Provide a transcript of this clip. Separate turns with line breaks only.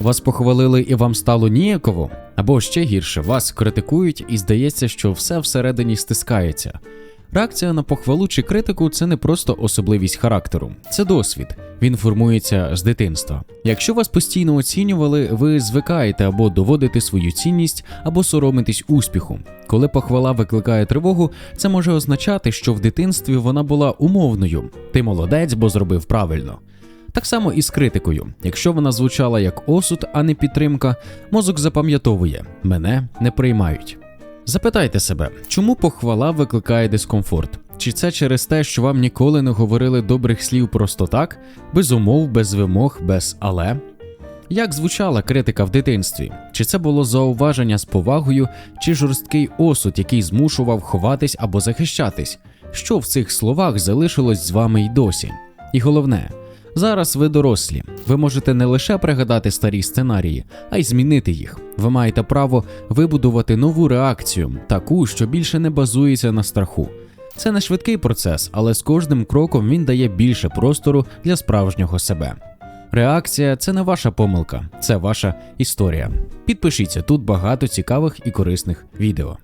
Вас похвалили і вам стало ніяково? Або ще гірше, вас критикують і здається, що все всередині стискається. Реакція на похвалу чи критику це не просто особливість характеру, це досвід. Він формується з дитинства. Якщо вас постійно оцінювали, ви звикаєте або доводите свою цінність, або соромитесь успіху. Коли похвала викликає тривогу, це може означати, що в дитинстві вона була умовною. Ти молодець, бо зробив правильно. Так само і з критикою. Якщо вона звучала як осуд, а не підтримка, мозок запам'ятовує мене не приймають. Запитайте себе, чому похвала викликає дискомфорт? Чи це через те, що вам ніколи не говорили добрих слів просто так, без умов, без вимог, без але? Як звучала критика в дитинстві? Чи це було зауваження з повагою, чи жорсткий осуд, який змушував ховатись або захищатись? Що в цих словах залишилось з вами й досі? І головне, зараз ви дорослі. Ви можете не лише пригадати старі сценарії, а й змінити їх. Ви маєте право вибудувати нову реакцію, таку, що більше не базується на страху. Це не швидкий процес, але з кожним кроком він дає більше простору для справжнього себе. Реакція це не ваша помилка, це ваша історія. Підпишіться тут багато цікавих і корисних відео.